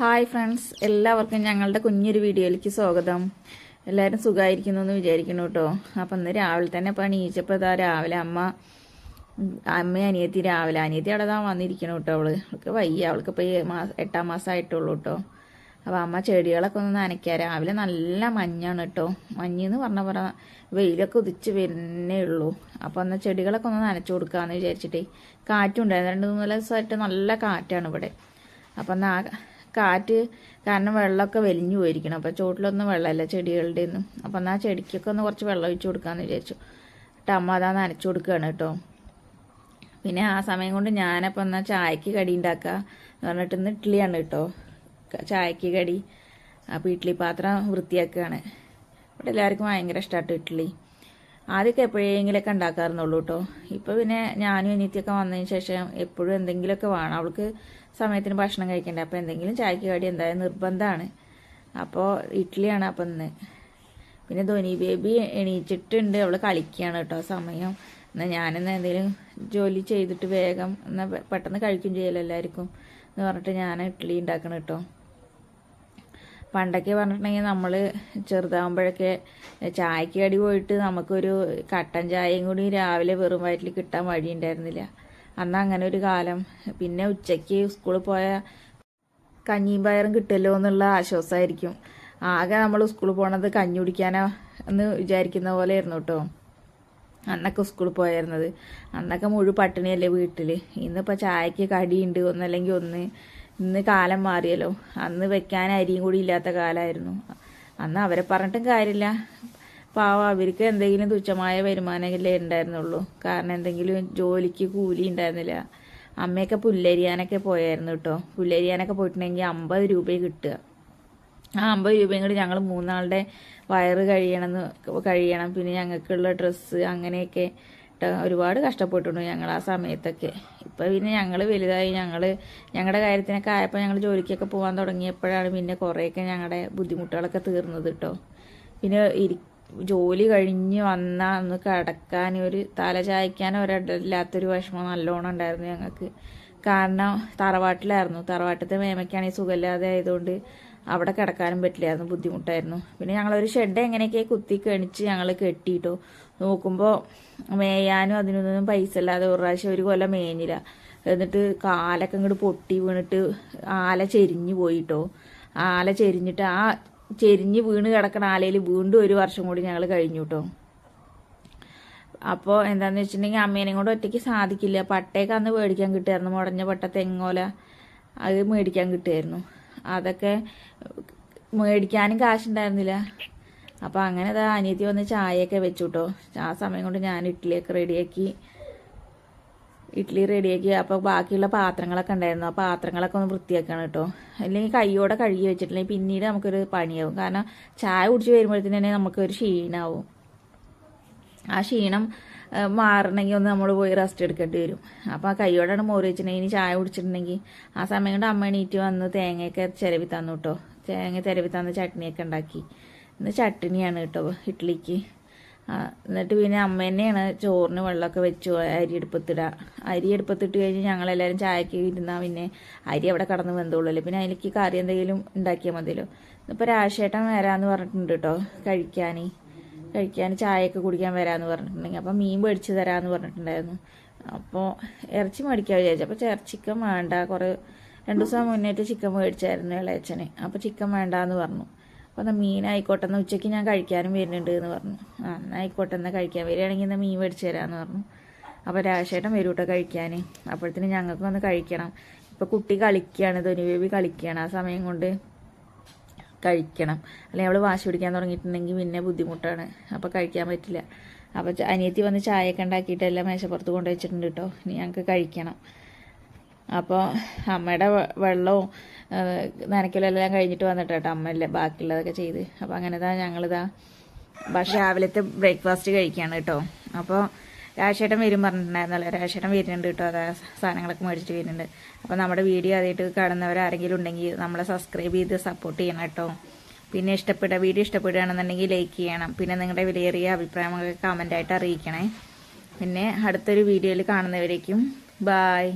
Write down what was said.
Hi friends എല്ലാവർക്കും ഞങ്ങളുടെ കുഞ്ഞൊരു വീഡിയോയിലേക്ക് സ്വാഗതം. എല്ലാവരും സുഖമായിരിക്കുന്നു എന്ന് വിചാരിക്കുന്നു കേട്ടോ. അപ്പം ഇന്ന് രാവിലെ തന്നെ പണി ഈച്ചപ്പോൾ ഇതാ രാവിലെ അമ്മ അമ്മ അനിയത്തി രാവിലെ അനിയത്തി അവിടെ താൻ വന്നിരിക്കണം കേട്ടോ അവൾ. അവൾക്ക് വയ്യ. അവൾക്ക് ഇപ്പോൾ മാസം എട്ടാം മാസമായിട്ടുള്ളൂ കേട്ടോ. അപ്പോൾ അമ്മ ചെടികളൊക്കെ ഒന്ന് നനയ്ക്കുക രാവിലെ നല്ല മഞ്ഞാണ് കേട്ടോ. മഞ്ഞെന്ന് പറഞ്ഞ പറ വെയിലൊക്കെ ഉദിച്ച് വരുന്നേ ഉള്ളൂ. അപ്പോൾ എന്നാൽ ചെടികളൊക്കെ ഒന്ന് നനച്ചു കൊടുക്കാമെന്ന് വിചാരിച്ചിട്ടേ. കാറ്റുണ്ടായിരുന്നു. രണ്ട് മൂന്ന് ദിവസമായിട്ട് നല്ല കാറ്റാണ് ഇവിടെ. അപ്പം എന്നാൽ കാറ്റ് കാരണം വെള്ളമൊക്കെ വലിഞ്ഞു പോയിരിക്കണം. അപ്പോൾ ചുവട്ടിലൊന്നും വെള്ളമല്ല ചെടികളുടെ ഒന്നും അപ്പം എന്നാൽ ചെടിക്കൊക്കെ ഒന്ന് കുറച്ച് വെള്ളം ഒഴിച്ചു കൊടുക്കാമെന്ന് വിചാരിച്ചു. എന്നിട്ട് അമ്മ അതാ നനച്ചു കൊടുക്കുകയാണ് കേട്ടോ പിന്നെ ആ സമയം കൊണ്ട് ഞാനപ്പോൾ എന്നാൽ ചായക്ക് കടി ഉണ്ടാക്കുക എന്ന് പറഞ്ഞിട്ട് ഇന്ന് ഇഡ്ഡലിയാണ് കേട്ടോ ചായക്ക് കടി അപ്പോൾ ഇഡ്ഡലി പാത്രം വൃത്തിയാക്കുകയാണ് ഇവിടെ എല്ലാവർക്കും ഭയങ്കര ഇഷ്ടമായിട്ട് ഇഡ്ഡലി. ആദ്യമൊക്കെ എപ്പോഴെങ്കിലൊക്കെ ഉണ്ടാക്കാറുന്നുള്ളൂ കേട്ടോ. ഇപ്പോൾ പിന്നെ ഞാനും അനിയത്തിയൊക്കെ വന്നതിന് ശേഷം എപ്പോഴും എന്തെങ്കിലുമൊക്കെ വേണം. അവൾക്ക് സമയത്തിന് ഭക്ഷണം കഴിക്കണ്ടേ. അപ്പോൾ എന്തെങ്കിലും ചായക്ക് കടി എന്തായാലും നിർബന്ധമാണ്. അപ്പോൾ ഇഡ്ഡലിയാണ് അപ്പം ഇന്ന്. പിന്നെ ധോനി ബേബി എണീച്ചിട്ടുണ്ട് അവൾ കളിക്കുകയാണ് കേട്ടോ സമയം. എന്നാൽ ഞാനെന്ന് എന്തെങ്കിലും ജോലി ചെയ്തിട്ട് വേഗം എന്നാൽ പെട്ടെന്ന് കഴിക്കും ചെയ്യലോ എല്ലാവർക്കും എന്ന് പറഞ്ഞിട്ട് ഞാൻ ഇഡ്ഡലി ഉണ്ടാക്കണം കേട്ടോ. പണ്ടൊക്കെ പറഞ്ഞിട്ടുണ്ടെങ്കിൽ നമ്മൾ ചെറുതാകുമ്പോഴൊക്കെ ചായക്ക് കടി പോയിട്ട് നമുക്കൊരു കട്ടൻ ചായയും കൂടി രാവിലെ വെറും വയറ്റിൽ കിട്ടാൻ വഴിയുണ്ടായിരുന്നില്ല. അന്ന് അങ്ങനെ ഒരു കാലം. പിന്നെ ഉച്ചയ്ക്ക് സ്കൂളിൽ പോയ കഞ്ഞിയും പയറും കിട്ടുമല്ലോ എന്നുള്ള ആശ്വാസമായിരിക്കും ആകെ നമ്മൾ സ്കൂളിൽ പോണത് കഞ്ഞി കുടിക്കാനോ എന്ന് വിചാരിക്കുന്ന പോലെ ആയിരുന്നു കേട്ടോ. അന്നൊക്കെ സ്കൂളിൽ പോയായിരുന്നത്. അന്നൊക്കെ മുഴുവൻ പട്ടിണിയല്ലേ വീട്ടിൽ ഇന്നിപ്പോൾ ചായക്ക് കടിയുണ്ട്. ഒന്നല്ലെങ്കിൽ ഒന്ന് ഇന്ന് കാലം മാറിയല്ലോ. അന്ന് വെക്കാൻ അരിയും കൂടി ഇല്ലാത്ത കാലമായിരുന്നു അന്ന് അവരെ പറഞ്ഞിട്ടും കാര്യമില്ല. പാവം അവർക്ക് എന്തെങ്കിലും തുച്ഛമായ വരുമാനമല്ലേ ഉണ്ടായിരുന്നുള്ളൂ. കാരണം എന്തെങ്കിലും ജോലിക്ക് കൂലി ഉണ്ടായിരുന്നില്ല. അമ്മയൊക്കെ പുല്ലരിയാനൊക്കെ പോയായിരുന്നു കേട്ടോ. പുല്ലരിയാനൊക്കെ പോയിട്ടുണ്ടെങ്കിൽ അമ്പത് രൂപയെ കിട്ടുക. ആ അമ്പത് രൂപയും കൂടി ഞങ്ങൾ മൂന്നാളുടെ വയറ് കഴിയണമെന്ന് കഴിയണം. പിന്നെ ഞങ്ങൾക്കുള്ള ഡ്രസ്സ് അങ്ങനെയൊക്കെ ഒരുപാട് കഷ്ടപ്പെട്ടിട്ടുണ്ട് ഞങ്ങൾ ആ സമയത്തൊക്കെ. ഇപ്പം പിന്നെ ഞങ്ങൾ വലുതായി ഞങ്ങൾ ഞങ്ങളുടെ കാര്യത്തിനൊക്കെ ആയപ്പോൾ ഞങ്ങൾ ജോലിക്കൊക്കെ പോകാൻ തുടങ്ങിയപ്പോഴാണ് പിന്നെ കുറേയൊക്കെ ഞങ്ങളുടെ ബുദ്ധിമുട്ടുകളൊക്കെ തീർന്നത് കേട്ടോ പിന്നെ ഇരി ജോലി കഴിഞ്ഞ് വന്നാൽ ഒന്ന് കിടക്കാൻ ഒരു തല ചായ്ക്കാൻ ഒരിടമില്ലാത്തൊരു വിഷമം നല്ലോണം ഉണ്ടായിരുന്നു ഞങ്ങൾക്ക് കാരണം തറവാട്ടിലായിരുന്നു. തറവാട്ടിലത്തെ മേമയ്ക്കാണെങ്കിൽ സുഖമില്ലാതെ ആയതുകൊണ്ട് അവിടെ കിടക്കാനും പറ്റില്ലായിരുന്നു ബുദ്ധിമുട്ടായിരുന്നു. പിന്നെ ഞങ്ങളൊരു ഷെഡ് എങ്ങനെയൊക്കെ കുത്തി കണിച്ച് ഞങ്ങൾ കെട്ടിയിട്ടു. നോക്കുമ്പോൾ മേയാനും അതിനൊന്നും പൈസ ഇല്ലാതെ ഒരു പ്രാവശ്യം ഒരു കൊല്ലം മേഞ്ഞില്ല. എന്നിട്ട് കാലൊക്കെ ഇങ്ങോട്ട് പൊട്ടി വീണിട്ട് ആല ചെരിഞ്ഞു പോയിട്ടോ. ആല ചെരിഞ്ഞിട്ട് ആ ചെരിഞ്ഞ് വീണ് കിടക്കണ ആലയിൽ വീണ്ടും ഒരു വർഷം കൂടി ഞങ്ങൾ കഴിഞ്ഞു കേട്ടോ അപ്പോൾ എന്താന്ന് വെച്ചിട്ടുണ്ടെങ്കിൽ അമ്മേനെയും കൊണ്ട് ഒറ്റയ്ക്ക് സാധിക്കില്ല. പട്ടയൊക്കെ അന്ന് മേടിക്കാൻ കിട്ടുമായിരുന്നു മുടഞ്ഞ പട്ട തെങ്ങോല അത് മേടിക്കാൻ കിട്ടുമായിരുന്നു അതൊക്കെ മേടിക്കാനും കാശുണ്ടായിരുന്നില്ല. അപ്പോൾ അങ്ങനെ അതാ അനിയത്തി വന്ന് ചായയൊക്കെ വെച്ചു കേട്ടോ ആ സമയം കൊണ്ട് ഞാൻ ഇഡ്ഡലിയൊക്കെ റെഡിയാക്കി ഇഡ്ഡലി റെഡിയാക്കി. അപ്പോൾ ബാക്കിയുള്ള പാത്രങ്ങളൊക്കെ ഉണ്ടായിരുന്നു. ആ പാത്രങ്ങളൊക്കെ ഒന്ന് വൃത്തിയാക്കണം കേട്ടോ. അല്ലെങ്കിൽ കൈയോടെ കഴുകി വെച്ചിട്ടില്ലെങ്കിൽ പിന്നീട് നമുക്കൊരു പണിയാവും. കാരണം ചായ കുടിച്ച് വരുമ്പോഴത്തേന് തന്നെ നമുക്കൊരു ക്ഷീണാവും. ആ ക്ഷീണം മാറണമെങ്കിൽ ഒന്ന് നമ്മൾ പോയി റെസ്റ്റ് എടുക്കേണ്ടി വരും. അപ്പോൾ ആ കൈയോടാണ് മോര് വെച്ചിട്ടുണ്ടെങ്കിൽ ഇനി ചായ കുടിച്ചിട്ടുണ്ടെങ്കിൽ ആ സമയം കൊണ്ട് അമ്മ എണീറ്റ് വന്ന് തേങ്ങയൊക്കെ ചിരവി തന്നു കേട്ടോ തേങ്ങ ചിരവി തന്ന് ചട്നിയൊക്കെ ഉണ്ടാക്കി. ഇന്ന് ചട്നിയാണ് കേട്ടോ ഇഡ്ഡലിക്ക് എന്നിട്ട് പിന്നെ അമ്മ തന്നെയാണ് ചോറിന് വെള്ളമൊക്കെ വെച്ചു അരി എടുപ്പത്തിടുക. അരി എടുപ്പത്തിട്ട് കഴിഞ്ഞ് ഞങ്ങളെല്ലാവരും ചായക്ക് ഇരുന്നാൽ പിന്നെ അരി അവിടെ കടന്ന് വെന്തോളൂല്ലോ പിന്നെ അതിലേക്ക് കറി എന്തെങ്കിലും ഉണ്ടാക്കിയാൽ മതിയല്ലോ. ഇന്നിപ്പോൾ രാശേട്ടൻ വരാമെന്ന് പറഞ്ഞിട്ടുണ്ട് കേട്ടോ കഴിക്കാൻ കഴിക്കാൻ ചായയൊക്കെ കുടിക്കാൻ വരാമെന്ന് പറഞ്ഞിട്ടുണ്ടെങ്കിൽ. അപ്പം മീൻ മേടിച്ച് തരാമെന്ന് പറഞ്ഞിട്ടുണ്ടായിരുന്നു. അപ്പോൾ ഇറച്ചി മേടിക്കാൻ വിചാരിച്ചു. അപ്പോൾ ചിക്കൻ വേണ്ട. കുറേ രണ്ട് ദിവസം മുന്നേറ്റ് ചിക്കൻ മേടിച്ചായിരുന്നു ഇളയച്ചന് അപ്പോൾ ചിക്കൻ വേണ്ടാന്ന് പറഞ്ഞു. അപ്പോൾ എന്നാൽ മീനായിക്കോട്ടെ എന്നാൽ ഉച്ചയ്ക്ക് ഞാൻ കഴിക്കാനും വരുന്നുണ്ട് എന്ന് പറഞ്ഞു. ആ എന്നായിക്കോട്ടെ എന്നാൽ കഴിക്കാൻ വരികയാണെങ്കിൽ എന്നാൽ മീൻ മേടിച്ച് തരാമെന്ന് പറഞ്ഞു. അപ്പോൾ രാശേട്ടൻ കേട്ടോ കഴിക്കാൻ. അപ്പോഴത്തേന് ഞങ്ങൾക്ക് വന്ന് കഴിക്കണം. ഇപ്പോൾ കുട്ടി കളിക്കുകയാണ് ധോനി ബേബി കളിക്കുകയാണ് ആ സമയം കൊണ്ട്. കഴിക്കണം. അല്ലെങ്കിൽ അവൾ വാശി പിടിക്കാൻ തുടങ്ങിയിട്ടുണ്ടെങ്കിൽ പിന്നെ ബുദ്ധിമുട്ടാണ്. അപ്പോൾ കഴിക്കാൻ പറ്റില്ല. അപ്പോൾ അനിയത്തി വന്ന് ചായയൊക്കെ ഉണ്ടാക്കിയിട്ട് എല്ലാം മേശപ്പുറത്ത് കൊണ്ടു വെച്ചിട്ടുണ്ട് കേട്ടോ. ഇനി ഞങ്ങൾക്ക് കഴിക്കണം. അപ്പോൾ അമ്മയുടെ വെള്ളവും നനയ്ക്കലെല്ലാം കഴിഞ്ഞിട്ട് വന്നിട്ട് കേട്ടോ അമ്മയല്ലേ ബാക്കിയുള്ളതൊക്കെ ചെയ്ത്. അപ്പോൾ അങ്ങനെ താ ഞങ്ങളിതാ ഭക്ഷണം രാവിലത്തെ ബ്രേക്ക്ഫാസ്റ്റ് കഴിക്കുകയാണ് കേട്ടോ. അപ്പോൾ രാശേട്ടൻ വരും പറഞ്ഞിട്ടുണ്ടായിരുന്നല്ലോ. രാശേട്ടൻ വരുന്നുണ്ട് കേട്ടോ. അതാ സാധനങ്ങളൊക്കെ മേടിച്ചിട്ട് വരുന്നുണ്ട്. അപ്പോൾ നമ്മുടെ വീഡിയോ ആദ്യമായിട്ട് കാണുന്നവർ ആരെങ്കിലും ഉണ്ടെങ്കിൽ നമ്മളെ സബ്സ്ക്രൈബ് ചെയ്ത് സപ്പോർട്ട് ചെയ്യണം കേട്ടോ. പിന്നെ ഇഷ്ടപ്പെട്ട വീഡിയോ ഇഷ്ടപ്പെടുകയാണെന്നുണ്ടെങ്കിൽ ലൈക്ക് ചെയ്യണം. പിന്നെ നിങ്ങളുടെ വിലയേറിയ അഭിപ്രായങ്ങളൊക്കെ കമന്റായിട്ട് അറിയിക്കണേ. പിന്നെ അടുത്തൊരു വീഡിയോയിൽ കാണുന്നവരേക്കും. ബായ്